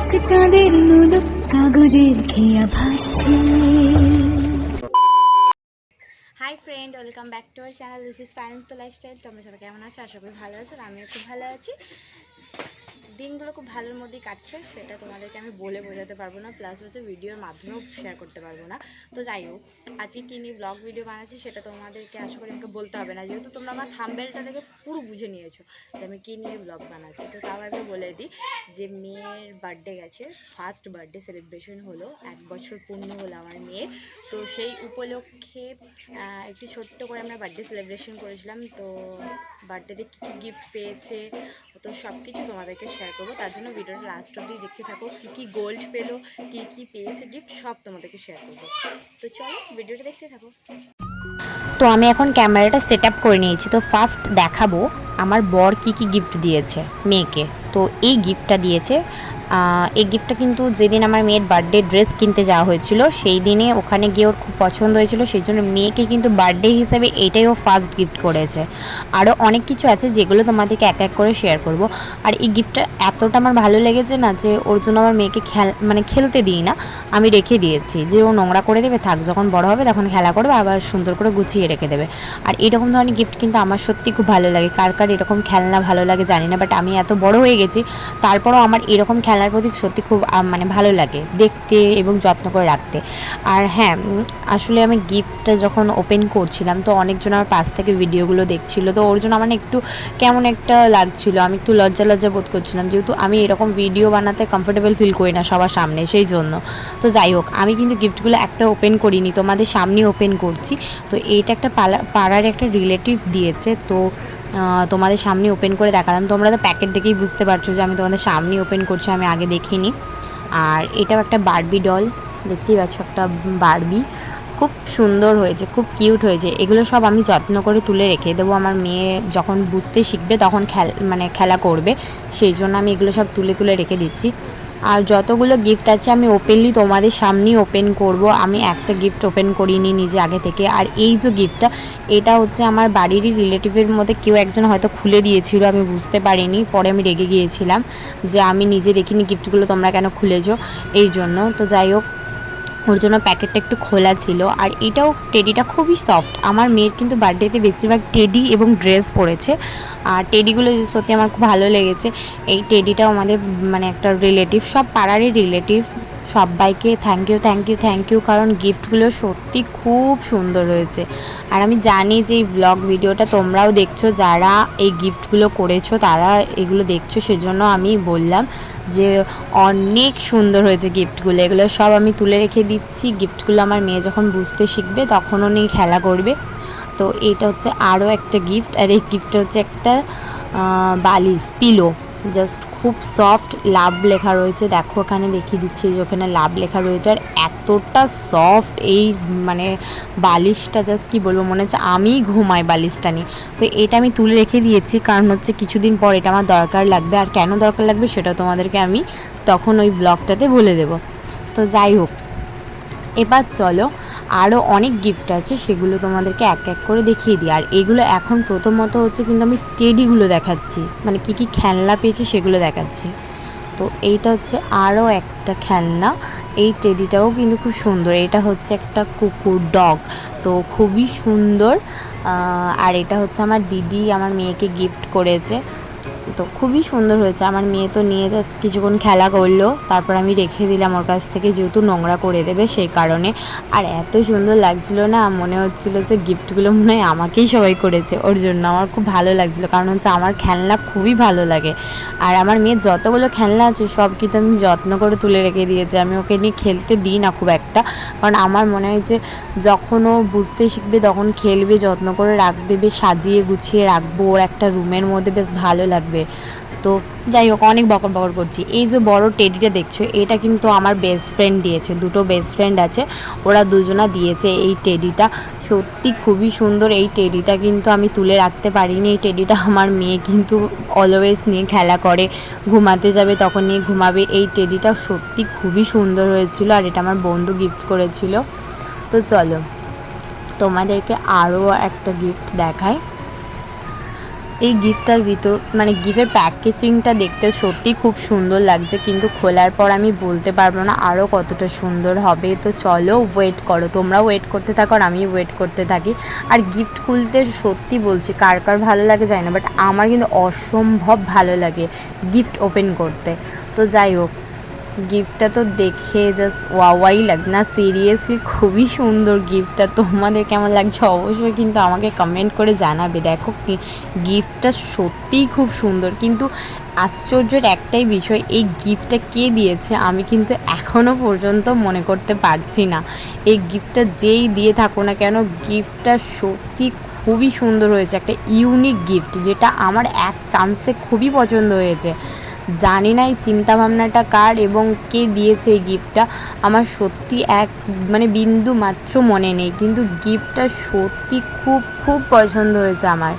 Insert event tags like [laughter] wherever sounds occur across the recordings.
ঝলক চাঁদের নুলুক কাগজের খেয়া ভাসছে। Hi friend, welcome back to our channel. This is তো লাইফস্টাইল তোমরা সবাই কেমন আছো? আশা করি ভালো আছো আর আমিও খুব ভালো আছি। দিনগুলো খুব ভালোর মধ্যেই কাটছে, সেটা তোমাদেরকে আমি বলে বোঝাতে পারব না প্লাস হচ্ছে ভিডিওর মাধ্যমেও শেয়ার করতে পারব না। তো যাই হোক, আজকে কী নিয়ে ব্লগ ভিডিও বানাচ্ছি সেটা তোমাদেরকে আশা করি আমাকে বলতে হবে না, যেহেতু তোমরা আমার থাম্বেলটা থেকে পুরো বুঝে নিয়েছো যে আমি কী নিয়ে ব্লগ বানাচ্ছি। তো তাও আগে বলে দিই যে মেয়ের বার্থডে গেছে ফার্স্ট বার্থডে সেলিব্রেশন হলো, এক বছর পূর্ণ হলো আমার মেয়ের। তো সেই উপলক্ষে একটু ছোট্ট করে আমরা বার্থডে সেলিব্রেশন করেছিলাম। তো বার্থডেতে কী কী গিফট পেয়েছে তো সব কিছু তোমাদেরকে শেয়ার করব। তার জন্য ভিডিওটা লাস্ট অবধি দেখতে থাকো। কী কী গোল্ড পেল, কী কী পেয়েছে গিফট সব তোমাদেরকে শেয়ার করব। তো চলো ভিডিওটা দেখতে থাকো। তো আমি এখন ক্যামেরাটা সেট আপ করে নিয়েছি। তো ফার্স্ট দেখাবো আমার বর কি কি গিফট দিয়েছে মেয়েকে। তো এই গিফটটা দিয়েছে এই গিফটটা কিন্তু যেদিন আমার মেয়ের বার্থডে ড্রেস কিনতে যাওয়া হয়েছিল, সেই দিনে ওখানে গিয়ে ওর খুব পছন্দ হয়েছিল, সেই জন্য মেয়েকে কিন্তু বার্থডে হিসেবে এটাই ও ফার্স্ট গিফট করেছে। আরও অনেক কিছু আছে যেগুলো তোমাদেরকে এক এক করে শেয়ার করব। আর এই গিফটটা এতটা আমার ভালো লেগেছে না যে ওর জন্য আমার মেয়েকে খেল মানে খেলতে দিই না, আমি রেখে দিয়েছি। যে ও নোংরা করে দেবে, থাক, যখন বড় হবে তখন খেলা করবে, আবার সুন্দর করে গুছিয়ে রেখে দেবে। আর এরকম ধরনের গিফট কিন্তু আমার সত্যি খুব ভালো লাগে। কার কার এরকম খেলনা ভালো লাগে জানি না বাট আমি এত বড় হয়ে গেছি, তারপরও আমার এরকম খেলার প্রতি সত্যি খুব মানে ভালো লাগে দেখতে এবং যত্ন করে রাখতে। আর হ্যাঁ আসলে আমি গিফটটা যখন ওপেন করছিলাম, তো অনেকজন আমার পাশ থেকে ভিডিওগুলো দেখছিল, তো ওর জন্য আমার একটু কেমন একটা লাগছিল। আমি একটু লজ্জা লজ্জা বোধ করছিলাম, যেহেতু আমি এরকম ভিডিও বানাতে কমফোর্টেবল ফিল করি না সবার সামনে, সেই জন্য। তো যাই হোক, আমি কিন্তু গিফটগুলো একটা ওপেন করিনি, তোমাদের সামনে ওপেন করছি। তো এইটা একটা পাড়ার একটা রিলেটিভ দিয়েছে, তো তোমাদের সামনে ওপেন করে দেখালাম। তোমরা তো প্যাকেট দেখেই বুঝতে পারছ যে আমি তোমাদের সামনে ওপেন করছি, আমি আগে দেখিনি। আর এটাও একটা বারবি ডল দেখতেই পাচ্ছ একটা বারবি খুব সুন্দর হয়েছে, খুব কিউট হয়েছে। এগুলো সব আমি যত্ন করে তুলে রেখে দেবো। আমার মেয়ে যখন বুঝতে শিখবে, তখন খেল মানে খেলা করবে। সেই জন্য আমি এগুলো সব তুলে তুলে রেখে দিচ্ছি। আর যতগুলো গিফট আছে, আমি ওপেনলি তোমাদের সামনেই ওপেন করব। আমি একটা গিফট ওপেন করিনি নিজে আগে থেকে। আর এই যে গিফটটা এটা হচ্ছে আমার বাড়িরই রিলেটিভের মধ্যে কেউ একজন হয়তো খুলে দিয়েছিল, আমি বুঝতে পারিনি। পরে আমি রেগে গিয়েছিলাম যে আমি নিজে দেখিনি গিফটগুলো তোমরা কেন খুলেছো? এই জন্য। তো যাই হোক ওর জন্য প্যাকেটটা একটু খোলা ছিল। আর এটাও টেডিটা খুবই সফট আমার মেয়ের কিন্তু বার্থডেতে বেশিরভাগ টেডি এবং ড্রেস পরেছে আর টেডিগুলো সত্যি আমার খুব ভালো লেগেছে। এই টেডিটাও আমাদের মানে একটা রিলেটিভ সব পাড়ারই রিলেটিভ সবাইকে thank you thank you thank you কারণ গিফটগুলো সত্যি খুব সুন্দর হয়েছে। আর আমি জানি যে এই ব্লগ ভিডিওটা তোমরাও দেখছ, যারা এই গিফটগুলো করেছ, তারা এগুলো দেখছ, সেজন্য আমি বললাম যে অনেক সুন্দর হয়েছে গিফটগুলো এগুলো সব আমি তুলে রেখে দিচ্ছি। গিফটগুলো আমার মেয়ে যখন বুঝতে শিখবে তখনও নিয়ে খেলা করবে। তো এটা হচ্ছে আরও একটা গিফট আর এই গিফটটা হচ্ছে একটা বালিশ পিলো জাস্ট খুব সফট লাভ লেখা রয়েছে। দেখো ওখানে দেখিয়ে দিচ্ছি যে ওখানে লাভ লেখা রয়েছে। আর এতটা সফট এই মানে বালিশটা জাস্ট কি বলব, মনে হচ্ছে আমিই ঘুমাই বালিশটা নিয়ে। তো এটা আমি তুলে রেখে দিয়েছি, কারণ হচ্ছে কিছুদিন পর এটা আমার দরকার লাগবে। আর কেন দরকার লাগবে সেটা তোমাদেরকে আমি তখন ওই ব্লগটাতে বলে দেবো। তো যাই হোক, এবার চলো আরও অনেক গিফট আছে, সেগুলো তোমাদেরকে এক এক করে দেখিয়ে দিই। আর এগুলো এখন প্রথমত হচ্ছে কিন্তু আমি টেডিগুলো দেখাচ্ছি। মানে কি কি খেলনা পেয়েছি সেগুলো দেখাচ্ছি। তো এইটা হচ্ছে আরও একটা খেলনা। এই টেডিটাও কিন্তু খুব সুন্দর। এটা হচ্ছে একটা কুকুর ডগ তো খুবই সুন্দর। আর এটা হচ্ছে আমার দিদি, আমার মেয়েকে গিফট করেছে। তো খুবই সুন্দর হয়েছে। আমার মেয়ে তো নিয়ে যাচ্ছে কিছুক্ষণ খেলা করল। তারপর আমি রেখে দিলাম ওর কাছ থেকে যেহেতু নোংরা করে দেবে সেই কারণে। আর এত সুন্দর লাগছিল না, মনে হচ্ছিল যে গিফটগুলো মনে হয় আমাকেই সবাই করেছে। ওর জন্য আমার খুব ভালো লাগছিল। কারণ হচ্ছে আমার খেলনা খুবই ভালো লাগে। আর আমার মেয়ের যতগুলো খেলনা আছে সব কিন্তু আমি যত্ন করে তুলে রেখে দিয়েছি। আমি ওকে নিয়ে খেলতে দিই না খুব একটা। কারণ আমার মনে হয় যে যখন ও বুঝতে শিখবে, তখন খেলবে, যত্ন করে রাখবে, বেশ সাজিয়ে গুছিয়ে রাখব। ওর একটা রুমের মধ্যে বেশ ভালো লাগবে। তো যাই হোক, অনেক বকর বকর করছি। এই যে বড় টেডিটা দেখছ, এটা কিন্তু আমার বেস্ট ফ্রেন্ড দিয়েছে, দুটো বেস্ট ফ্রেন্ড আছে, ওরা দুজনা দিয়েছে এই টেডিটা সত্যি খুবই সুন্দর এই টেডিটা কিন্তু আমি তুলে রাখতে পারিনি। এই টেডিটা আমার মেয়ে কিন্তু অলওয়েজ নিয়ে খেলা করে, ঘুমাতে যাবে তখন নিয়ে ঘুমাবে। এই টেডিটা সত্যি খুবই সুন্দর হয়েছিল আর এটা আমার বন্ধু গিফট করেছিল। তো চলো, তোমাদেরকে আরও একটা গিফট দেখায় এই গিফটটার ভিতর মানে গিফটের প্যাকেজিংটা দেখতে সত্যি খুব সুন্দর লাগছে, কিন্তু খোলার পর আমি বলতে পারব না আরও কতটা সুন্দর হবে। তো চলো ওয়েট করো, তোমরা ওয়েট করতে থাকো আর আমি ওয়েট করতে থাকি। আর গিফট খুলতে সত্যি বলছি, কার কার ভালো লাগে যায় না বাট আমার কিন্তু অসম্ভব ভালো লাগে গিফট ওপেন করতে। তো যাই হোক গিফটটা তো দেখে জাস্ট ওয়াওয়াই লাগে না সিরিয়াসলি খুবই সুন্দর গিফটটা। তোমাদের কেমন লাগছে অবশ্যই কিন্তু আমাকে কমেন্ট করে জানাবে। দেখো গিফটটা সত্যিই খুব সুন্দর। কিন্তু আশ্চর্যের একটাই বিষয়, এই গিফটটা কে দিয়েছে আমি কিন্তু এখনও পর্যন্ত মনে করতে পারছি না। এই গিফটটা যেই দিয়ে থাকো না কেন, গিফটটা সত্যি খুবই সুন্দর হয়েছে। একটা ইউনিক গিফট যেটা আমার এক চান্সে খুবই পছন্দ হয়েছে। জানি না এই চিন্তা ভাবনাটা কার এবং কে দিয়েছে এই গিফটটা আমার সত্যি এক মানে বিন্দু মাত্র মনে নেই। কিন্তু গিফটটা সত্যি খুব খুব পছন্দ হয়েছে আমার।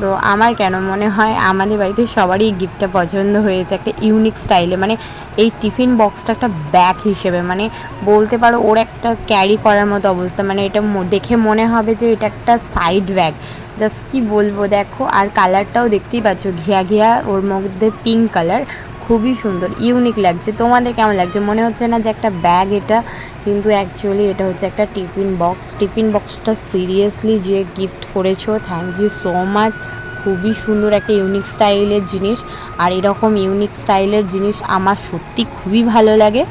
তো আমার কেন মনে হয় আমাদের বাড়িতে সবারই গিফটটা পছন্দ হয়েছে একটা ইউনিক স্টাইলে মানে এই টিফিন বক্সটা একটা ব্যাগ হিসেবে মানে বলতে পারো ওর একটা ক্যারি করার মতো অবস্থা। মানে এটা দেখে মনে হবে যে এটা একটা সাইড ব্যাগ জাস্ট কী বলব, দেখো, আর কালারটাও দেখতেই পাচ্ছ, ঘিয়া ঘিয়া, ওর মধ্যে পিঙ্ক কালার খুবই সুন্দর ইউনিক লাগছে। তোমাদের কেমন লাগছে? মনে হচ্ছে না যে একটা ব্যাগ এটা, কিন্তু অ্যাকচুয়ালি এটা হচ্ছে একটা টিফিন বক্স টিফিন বক্সটা সিরিয়াসলি যে গিফট করেছ থ্যাংক ইউ সো মাচ খুবই সুন্দর একটা ইউনিক স্টাইলের জিনিস। আর এরকম ইউনিক স্টাইলের জিনিস আমার সত্যি খুবই ভালো লাগে।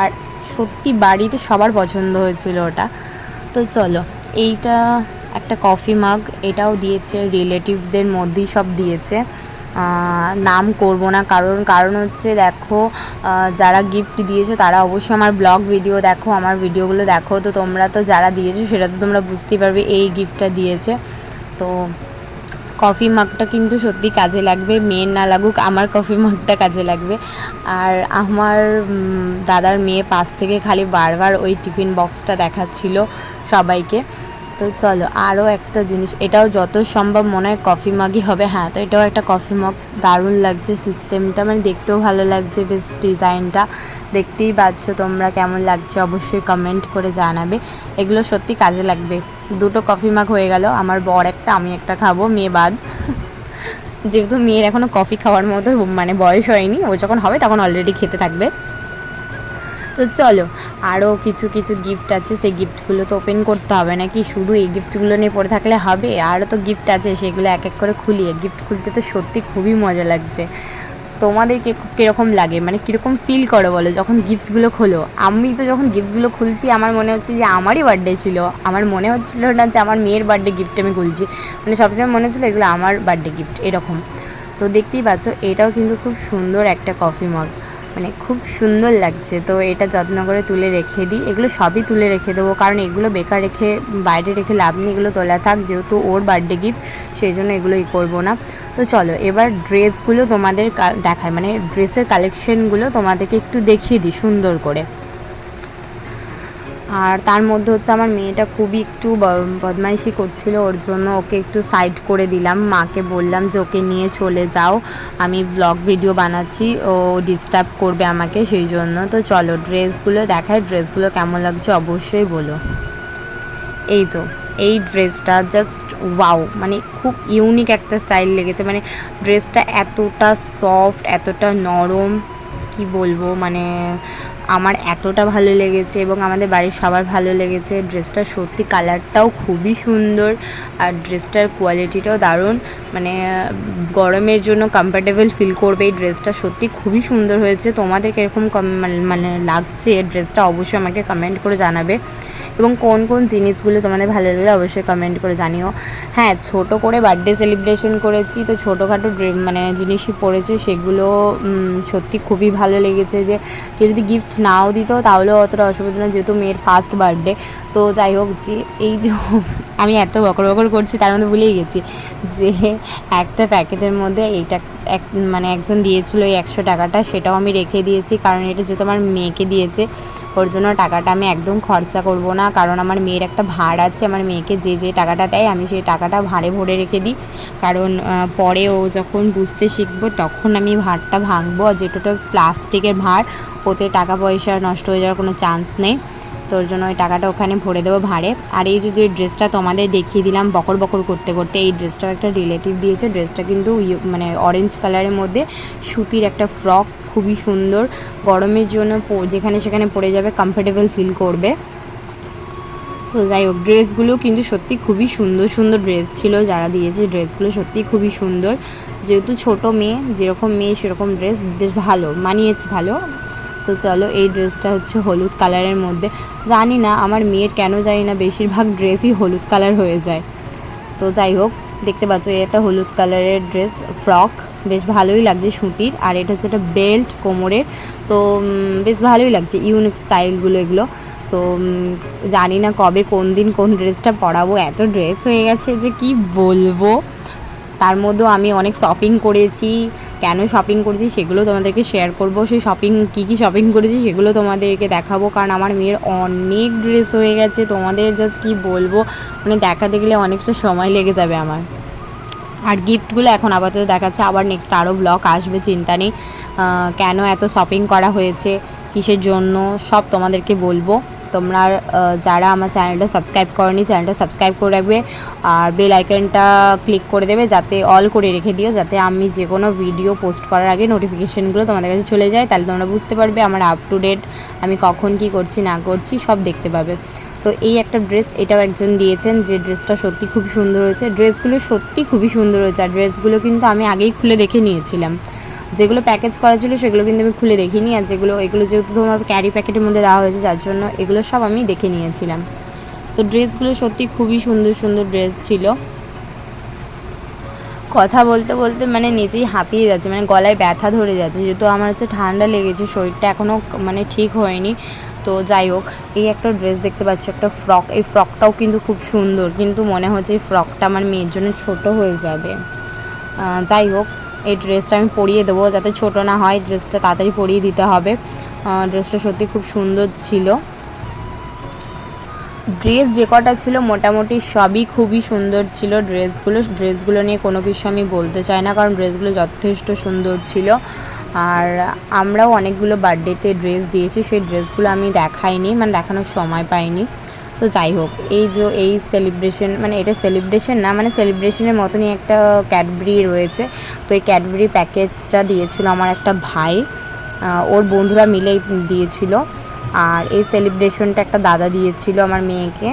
আর সত্যি বাড়িতে সবার পছন্দ হয়েছিল ওটা। তো চলো, এইটা একটা কফি মাগ এটাও দিয়েছে রিলেটিভদের মধ্যেই সব দিয়েছে। নাম করব না। কারণ কারণ হচ্ছে দেখো যারা গিফট দিয়েছ তারা অবশ্যই আমার ব্লগ ভিডিও দেখো, আমার ভিডিওগুলো দেখো। তো তোমরা তো যারা দিয়েছ সেটা তো তোমরা বুঝতেই পারবে এই গিফটটা দিয়েছে। তো কফি মাগটা কিন্তু সত্যি কাজে লাগবে, মেয়ের না লাগুক, আমার কফি মাগটা কাজে লাগবে। আর আমার দাদার মেয়ে পাশ থেকে খালি বারবার ওই টিফিন বক্সটা দেখাচ্ছিল সবাইকে। তো চলো আরও একটা জিনিস। এটাও যত সম্ভব মনে হয় কফি মাগই হবে। হ্যাঁ তো এটাও একটা কফি মগ। দারুণ লাগছে সিস্টেমটা মানে দেখতেও ভালো লাগছে বেশ ডিজাইনটা দেখতেই পাচ্ছ তোমরা কেমন লাগছে। অবশ্যই কমেন্ট করে জানাবে। এগুলো সত্যি কাজে লাগবে। দুটো কফি মাগ হয়ে গেল। আমার বর একটা, আমি একটা খাব, মেয়ে বাদ। যেহেতু মেয়ের এখনও কফি খাওয়ার মতো মানে বয়স হয়নি। ও যখন হবে তখন অলরেডি খেতে থাকবে। তো চলো আরও কিছু কিছু গিফট আছে, সেই গিফটগুলো তো ওপেন করতে হবে নাকি? শুধু এই গিফটগুলো নিয়ে পড়ে থাকলে হবে? আরও তো গিফট আছে, সেগুলো এক এক করে খুলিয়ে গিফট খুলতে তো সত্যি খুবই মজা লাগছে। তোমাদেরকে কীরকম লাগে? মানে কীরকম ফিল করো বলো, যখন গিফটগুলো খোলো। আমি তো যখন গিফটগুলো খুলছি, আমার মনে হচ্ছে যে আমারই বার্থডে ছিল। আমার মনে হচ্ছিল না যে আমার মেয়ের বার্থডে গিফট আমি খুলছি। মানে সবসময় মনে হচ্ছিল এগুলো আমার বার্থডে গিফট এরকম। তো দেখতেই পাচ্ছ, এটাও কিন্তু খুব সুন্দর একটা কফি মগ মানে খুব সুন্দর লাগছে। তো এটা যত্ন করে তুলে রেখে দিই। এগুলো সবই তুলে রেখে দেবো। কারণ এগুলো বেকার রেখে, বাইরে রেখে লাভ নেই। এগুলো তোলা থাক, যেহেতু ওর বার্থডে গিফট সেই জন্য এগুলো ই করব না। তো চলো, এবার ড্রেসগুলো তোমাদের দেখায় মানে ড্রেসের কালেকশনগুলো তোমাদেরকে একটু দেখিয়ে দিই সুন্দর করে। আর তার মধ্যে হচ্ছে আমার মেয়েটা খুবই একটু বদমাইশি করছিল, ওর জন্য ওকে একটু সাইড করে দিলাম। মাকে বললাম যে, ওকে নিয়ে চলে যাও, আমি ব্লগ ভিডিও বানাচ্ছি, ও ডিস্টার্ব করবে আমাকে সেই জন্য। তো চলো ড্রেসগুলো দেখায় ড্রেসগুলো কেমন লাগছে অবশ্যই বলো। এই তো এই ড্রেসটা জাস্ট ওয়াও মানে খুব ইউনিক একটা স্টাইল লেগেছে। মানে ড্রেসটা এতটা সফট এতটা নরম, কি বলব মানে আমার এতটা ভালো লেগেছে এবং আমাদের বাড়ির সবার ভালো লেগেছে। ড্রেসটা সত্যি কালারটাও খুবই সুন্দর আর ড্রেসটার কোয়ালিটিটাও দারুণ। মানে গরমের জন্য কমফর্টেবল ফিল করবে এই ড্রেসটা সত্যি খুবই সুন্দর হয়েছে। তোমাদের কীরকম কম- মানে- মানে লাগছে ড্রেসটা অবশ্যই আমাকে কমেন্ট করে জানাবে। এবং কোন কোন জিনিসগুলো তোমাদের ভালো লাগলে অবশ্যই কমেন্ট করে জানিও। হ্যাঁ ছোট করে বার্থডে সেলিব্রেশন করেছি, তো ছোটোখাটো মানে জিনিসই পড়েছে, সেগুলো সত্যি খুবই ভালো লেগেছে যে কেউ যদি গিফট নাও দিত তাহলেও অতটা অসুবিধা না, যেহেতু মেয়ের ফার্স্ট বার্থডে তো যাই হোক যে এই যে [laughs] আমি এত বকর বকর করছি তার মধ্যে ভুলেই গেছি যে একটা প্যাকেটের মধ্যে এইটা এক মানে একজন দিয়েছিল এই একশো টাকাটা, সেটাও আমি রেখে দিয়েছি, কারণ এটা যেহেতু আমার মেয়েকে দিয়েছে ওর জন্য টাকাটা আমি একদম খরচা করব না। কারণ আমার মেয়ের একটা ভাঁড় আছে, আমার মেয়েকে যে যে টাকাটা দেয় আমি সেই টাকাটা ভাঁড়ে ভরে রেখে দিই। কারণ পরে ও যখন বুঝতে শিখব তখন আমি ভাঁড়টা ভাঙবো। আর যেটা প্লাস্টিকের ভাঁড়, ওতে টাকা পয়সা নষ্ট হয়ে যাওয়ার কোনো চান্স নেই। তো ওর জন্য ওই টাকাটা ওখানে ভরে দেবো ভাড়ে। আর এই যে যে ড্রেসটা তোমাদের দেখিয়ে দিলাম, বকর বকর করতে করতে, এই ড্রেসটাও একটা রিলেটিভ দিয়েছে। ড্রেসটা কিন্তু মানে অরেঞ্জ কালারের মধ্যে সুতির একটা ফ্রক খুবই সুন্দর। গরমের জন্য যেখানে সেখানে পরে যাবে কমফোর্টেবল ফিল করবে। তো যাই হোক, ড্রেসগুলো কিন্তু সত্যি খুবই সুন্দর সুন্দর ড্রেস ছিল যারা দিয়েছে, ড্রেসগুলো সত্যি খুবই সুন্দর। যেহেতু ছোট মেয়ে, যেরকম মেয়ে সেরকম ড্রেস বেশ ভালো, মানিয়েছে ভালো। তো চলো, এই ড্রেসটা হচ্ছে হলুদ কালারের মধ্যে। জানি না, আমার মেয়ের কেন জানি না বেশিরভাগ ড্রেসই হলুদ কালার হয়ে যায়। তো যাই হোক দেখতে পাচ্ছ এটা হলুদ কালারের ড্রেস ফ্রক বেশ ভালোই লাগছে সুতির। আর এটা হচ্ছে একটা বেল্ট কোমরের। তো বেশ ভালোই লাগছে ইউনিক স্টাইলগুলো এগুলো। তো জানি না কবে, কোন দিন কোন ড্রেসটা পরাবো, এত ড্রেস হয়ে গেছে যে কি বলব? তার মধ্যেও আমি অনেক শপিং করেছি। কেন শপিং করেছি সেগুলো তোমাদেরকে শেয়ার করব। সেই শপিং কী কী শপিং করেছি সেগুলো তোমাদেরকে দেখাবো। কারণ আমার মেয়ের অনেক ড্রেস হয়ে গেছে। তোমাদের জাস্ট কি বলব? মানে দেখাতে গেলে অনেকটা সময় লেগে যাবে আমার। আর গিফটগুলো এখন আপাতত দেখাচ্ছে। আবার নেক্সট আরও ব্লগ আসবে, চিন্তা নেই। কেন এত শপিং করা হয়েছে? কিসের জন্য? সব তোমাদেরকে বলব। তোমরা যারা আমার চ্যানেলটা সাবস্ক্রাইব করনি, চ্যানেলটা সাবস্ক্রাইব করে রাখবে আর বেল আইকনটা ক্লিক করে দেবে যাতে অল করে রেখে দিও, যাতে আমি যে কোনো ভিডিও পোস্ট করার আগে নোটিফিকেশানগুলো তোমাদের কাছে চলে যায়, তাহলে তোমরা বুঝতে পারবে আমার আপ টু ডেট আমি কখন কি করছি, না করছি, সব দেখতে পাবে। তো এই একটা ড্রেস এটাও একজন দিয়েছেন যে ড্রেসটা সত্যি খুব সুন্দর হয়েছে। ড্রেসগুলো সত্যি খুবই সুন্দর হয়েছে, আর ড্রেসগুলো কিন্তু আমি আগেই খুলে দেখে নিয়েছিলাম। যেগুলো প্যাকেজ করা ছিল সেগুলো কিন্তু আমি খুলে দেখিনি আর যেগুলো, এগুলো যেহেতু তোমার ক্যারি প্যাকেটের মধ্যে দেওয়া হয়েছে, যার জন্য এগুলো সব আমি দেখে নিয়েছিলাম। তো ড্রেসগুলো সত্যি খুবই সুন্দর সুন্দর ড্রেস ছিল। কথা বলতে বলতে মানে নিজেই হাঁপিয়ে যাচ্ছে মানে গলায় ব্যথা ধরে যাচ্ছে, যেহেতু আমার হচ্ছে ঠান্ডা লেগেছে, শরীরটা এখনও মানে ঠিক হয়নি। তো যাই হোক, এই একটা ড্রেস দেখতে পাচ্ছ, একটা ফ্রক এই ফ্রকটাও কিন্তু খুব সুন্দর, কিন্তু মনে হচ্ছে এই ফ্রকটা আমার মেয়ের জন্য ছোট হয়ে যাবে। যাই হোক এই ড্রেসটা আমি পরিয়ে দেবো যাতে ছোট না হয়, ড্রেসটা তাড়াতাড়ি পরিয়ে দিতে হবে। ড্রেসটা সত্যি খুব সুন্দর ছিল। ড্রেস যে কটা ছিল মোটামুটি সবই খুবই সুন্দর ছিল ড্রেসগুলো। ড্রেসগুলো নিয়ে কোনো কিছু আমি বলতে চাই না, কারণ ড্রেসগুলো যথেষ্ট সুন্দর ছিল। আর আমরাও অনেকগুলো বার্থডেতে ড্রেস দিয়েছি, সেই ড্রেসগুলো আমি দেখাইনি মানে দেখানোর সময় পাইনি। তো যাই হোক, এই যে এই সেলিব্রেশন মানে এটা সেলিব্রেশন না মানে সেলিব্রেশনের মতনই একটা ক্যাডবেরি রয়েছে। তো এই ক্যাডবেরি প্যাকেজটা দিয়েছিল আমার একটা ভাই ওর বন্ধুরা মিলেই দিয়েছিল। আর এই সেলিব্রেশনটা একটা দাদা দিয়েছিল আমার মেয়েকে।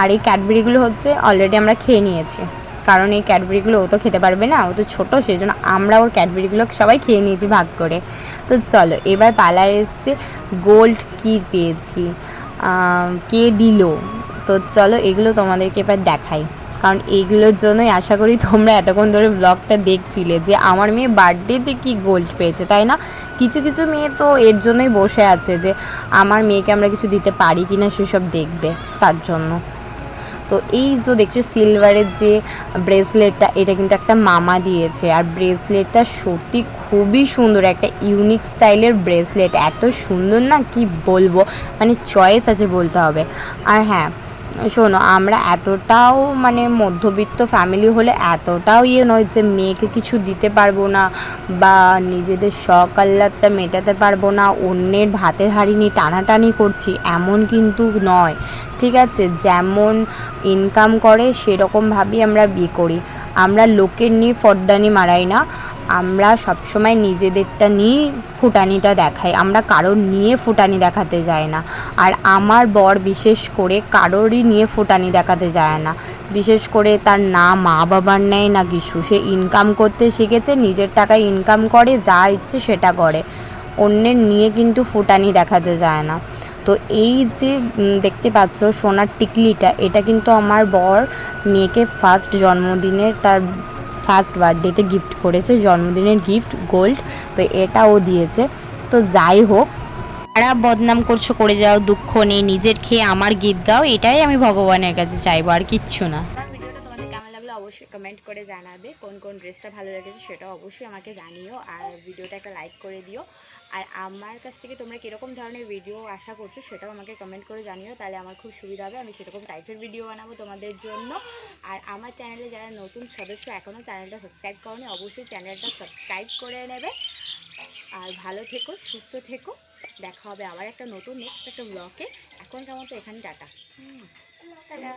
আর এই ক্যাডবেরিগুলো হচ্ছে অলরেডি আমরা খেয়ে নিয়েছি। কারণ এই ক্যাডবেরিগুলো ও তো খেতে পারবে না, ও তো ছোটো সেই জন্য আমরা ওর ক্যাডবেরিগুলো সবাই খেয়ে নিয়েছি ভাগ করে। তো চলো, এবার পালায় এসছে গোল্ড কি পেয়েছি? কে দিল? তো চলো, এগুলো তোমাদেরকে এবার দেখাই। কারণ এইগুলোর জন্যই আশা করি তোমরা এতক্ষণ ধরে ব্লগটা দেখছিলে যে আমার মেয়ে বার্থডেতে কি গোল্ড পেয়েছে, তাই না? কিছু কিছু মেয়ে তো এর জন্যই বসে আছে যে আমার মেয়েকে আমরা কিছু দিতে পারি কি না সেসব দেখবে তার জন্য। তো এই যে দেখছ সিলভারের যে ব্রেসলেটটা এটা কিন্তু একটা মামা দিয়েছে। আর ব্রেসলেটটা সত্যি খুবই সুন্দর, একটা ইউনিক স্টাইলের ব্রেসলেট এত সুন্দর না কি বলব? মানে চয়েস আছে বলতে হবে। আর হ্যাঁ শোনো, আমরা এতটাও মানে মধ্যবিত্ত ফ্যামিলি হলে এতটাও ইয়ে নয় যে মেয়েকে কিছু দিতে পারব না বা নিজেদের শখ আহ্লাদটা মেটাতে পারব না, অন্যের ভাতের হাড়ি নিয়ে টানাটানি করছি, এমন কিন্তু নয়, ঠিক আছে? যেমন ইনকাম করে সেরকমভাবেই আমরা বিয়ে করি। আমরা লোকের নিয়ে ফর্দানি মারাই না। আমরা সবসময় নিজেদেরটা নিয়ে ফুটানিটা দেখাই। আমরা কারোর নিয়ে ফুটানি দেখাতে যাই না। আর আমার বর বিশেষ করে কারোরই নিয়ে ফুটানি দেখাতে যায় না। বিশেষ করে তার না মা বাবার নেয়, না কিছু সে ইনকাম করতে শিখেছে, নিজের টাকায় ইনকাম করে, যা ইচ্ছে সেটা করে। অন্যের নিয়ে কিন্তু ফুটানি দেখাতে যায় না। তো এই যে দেখতে পাচ্ছ সোনার টিকলিটা, এটা কিন্তু আমার বর মেয়েকে ফার্স্ট জন্মদিনের তার ফার্স্ট বার্থডেতে গিফট করেছে, জন্মদিনের গিফট গোল্ড তো এটা ও দিয়েছে। তো যাই হোক, যারা বদনাম করছ, করে যাও, দুঃখ নেই, নিজের খেয়ে আমার গীত গাও এটাই আমি ভগবানের কাছে চাইব, আর কিচ্ছু না। অবশ্যই কমেন্ট করে জানাবে কোন কোন ড্রেসটা ভালো লেগেছে সেটা অবশ্যই আমাকে জানিও আর ভিডিওটা একটা লাইক করে দিও। আর আমার কাছ থেকে তোমরা কীরকম ধরনের ভিডিও আশা করছ সেটাও আমাকে কমেন্ট করে জানিও তাহলে আমার খুব সুবিধা হবে। আমি সেরকম টাইপের ভিডিও বানাবো তোমাদের জন্য। আর আমার চ্যানেলে যারা নতুন সদস্য এখনও চ্যানেলটা সাবস্ক্রাইব করনি অবশ্যই চ্যানেলটা সাবস্ক্রাইব করে নেবে। আর ভালো থেকো সুস্থ থেকো। দেখা হবে আবার একটা নতুন নেক্সট একটা ব্লগে এখন কেমন তো এখানে টাটা। টাটা।